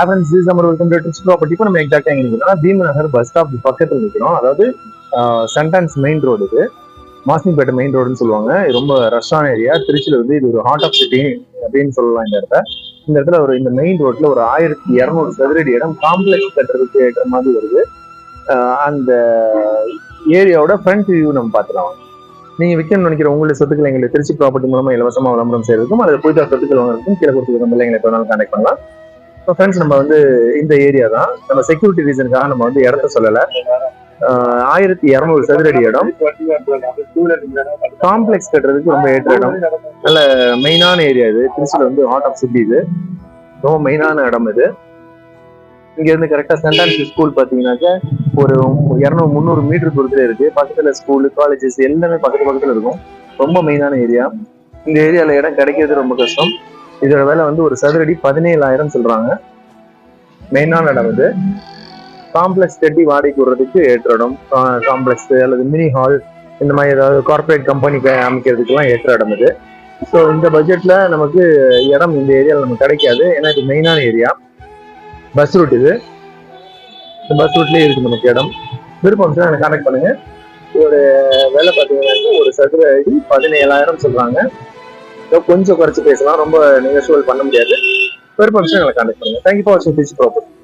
Friends is நம்ம welcome to property இப்போ நம்ம எக்ஸாக்டாக எங்கே நிற்கிறோம் பீம நகர் பஸ் ஸ்டாப் பக்கத்தில் நிற்கிறோம் அதாவது சென்டான்ஸ் மெயின் ரோடு இது. மெயின் ரோடுன்னு சொல்லுவாங்க. இது ரொம்ப ரஷ்ஷான ஏரியா திருச்சியில் வந்து இது ஒரு ஹார்ட் ஆஃப் சிட்டி அப்படின்னு சொல்லலாம் இந்த இடத்த. இந்த இடத்துல ஒரு இந்த மெயின் ரோட்ல ஒரு ஆயிரத்தி இரநூறு சதுரடி இடம் காம்ப்ளெக்ஸ் கட்டுறதுக்கு ஏற்ற மாதிரி வருது. ஆஹ் அந்த ஏரியாவோட ஃப்ரண்ட் வியூ நம்ம பார்த்துக்கலாம். நீங்க விற்கணும்னு நினைக்கிற உங்களுடைய சொத்துக்களை எங்களுக்கு திருச்சி ப்ராப்பர்ட்டி மூலமா இலவசமா விளம்பரம் செய்யறதுக்கும் அல்லது புதிதாக சொத்துக்கள் வாங்குறதுக்கும் கீழே கொடுத்துருக்க நம்ம எங்களை எப்போ வேணாலும் கான்டாக்ட் பண்ணலாம். இப்போ ஃப்ரெண்ட்ஸ் நம்ம வந்து இந்த ஏரியா தான். நம்ம செக்யூரிட்டி ரீசனுக்காக நம்ம வந்து இடத்த சொல்லலை. ஆயிரத்தி இரநூறு சதுரடி இடம். காம்ப்ளெக்ஸ் கட்டுறதுக்கு ரொம்ப ஏற்ற இடம். நல்ல மெயினான ஏரியா இது. திருச்சியில் வந்து ஹார்ட் ஆஃப் சிட்டி இது. ரொம்ப மெயினான இடம் இது. இங்க இருந்து கரெக்டா சென்டான்ஸ் ஸ்கூல் பாத்தீங்கன்னாக்க ஒரு இரநூறு முந்நூறு மீட்டர் தூரத்தில் இருக்கு. பக்கத்துல ஸ்கூல் காலேஜஸ் எல்லாமே பக்கத்து பக்கத்துல இருக்கும். ரொம்ப மெயினான ஏரியா இந்த ஏரியால இடம் கிடைக்கிறது ரொம்ப கஷ்டம். இதோட விலை வந்து ஒரு சதுரடி பதினேழாயிரம் சொல்றாங்க. மெயினான இடம் இது. காம்ப்ளெக்ஸ் கட்டி வாடகைக்கு விடுறதுக்கு ஏற்ற இடம். காம்ப்ளெக்ஸ் அல்லது மினி ஹால் இந்த மாதிரி ஏதாவது கார்ப்பரேட் கம்பெனிக்கு அமைக்கிறதுக்கெல்லாம் ஏற்ற இடம் இது. ஸோ இந்த பட்ஜெட்ல நமக்கு இடம் இந்த ஏரியாவில் நமக்கு கிடைக்காது. ஏன்னா இது மெயினான ஏரியா பஸ் ரூட் இது. இந்த பஸ் ரூட்லேயே இருக்கு நமக்கு இடம். விருப்பம் சார் எனக்கு கான்டாக்ட் பண்ணுங்க. இதோட விலை பார்த்தீங்கன்னா ஒரு சதுர அடி பதினேழாயிரம் சொல்றாங்க. So, கொஞ்சம் குறைச்சி பேசலாம். ரொம்ப நெகோஷியபிள் பண்ண முடியாது. விருப்பம் சார் கான்டெக்ட் பண்ணுங்க. தேங்க்யூ ஃபார் வாட்சிங் ப்ராப்பர்ட்டி